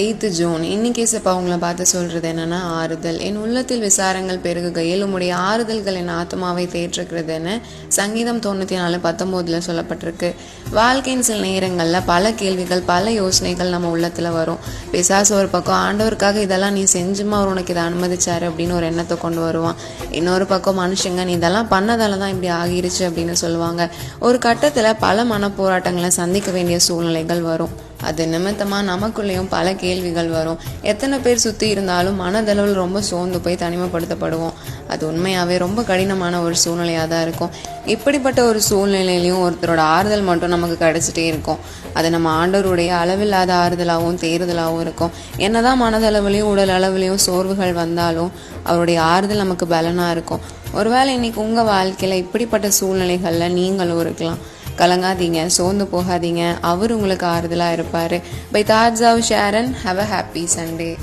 Eighth June. இன்னைக்கு சப்பா உங்களை பார்த்து சொல்கிறது என்னன்னா ஆறுதல். என் உள்ளத்தில் விசாரங்கள் பெருகுகையில் உம்முடைய ஆறுதல்கள் என் ஆத்மாவை தேற்றுக்கிறதுன்னு சங்கீதம் தொண்ணூற்றி நாலு பத்தொம்போதில் சொல்லப்பட்டிருக்கு. வாழ்க்கையின் சில நேரங்களில் பல கேள்விகள் பல யோசனைகள் நம்ம உள்ளத்தில் வரும். பிசாசு ஒரு பக்கம் ஆண்டவருக்காக இதெல்லாம் நீ செஞ்சுமா அவர் உனக்கு இதை அனுமதிச்சாரு அப்படின்னு ஒரு எண்ணத்தை கொண்டு வருவான். இன்னொரு பக்கம் மனுஷங்க நீ இதெல்லாம் பண்ணதால தான் இப்படி ஆகிருச்சு அப்படின்னு சொல்லுவாங்க. ஒரு கட்டத்தில் பல மனப்போராட்டங்களை சந்திக்க வேண்டிய சூழ்நிலைகள் வரும். அது நிமித்தமாக நமக்குள்ளேயும் பல கேள்விகள் வரும். எத்தனை பேர் சுற்றி இருந்தாலும் மனதளவில் ரொம்ப சோர்ந்து போய் தனிமைப்படுத்தப்படுவோம். அது உண்மையாகவே ரொம்ப கடினமான ஒரு சூழ்நிலையாக தான் இருக்கும். இப்படிப்பட்ட ஒரு சூழ்நிலையிலையும் ஒருத்தரோட ஆறுதல் மட்டும் நமக்கு கிடைச்சிட்டே இருக்கும். அது நம்ம ஆண்டவருடைய அளவில்லாத ஆறுதலாகவும் தேறுதலாகவும் இருக்கும். என்னதான் மனதளவுலையும் உடல் அளவுலையும் சோர்வுகள் வந்தாலும் அவருடைய ஆறுதல் நமக்கு பலனாக இருக்கும். ஒருவேளை இன்னைக்கு உங்கள் வாழ்க்கையில் இப்படிப்பட்ட சூழ்நிலைகளில் நீங்களும் இருக்கலாம். கலங்காதீங்க சோர்ந்து போகாதீங்க. அவர் உங்களுக்கு ஆறுதலாக இருப்பார். By thoughts of Sharon. Have a happy Sunday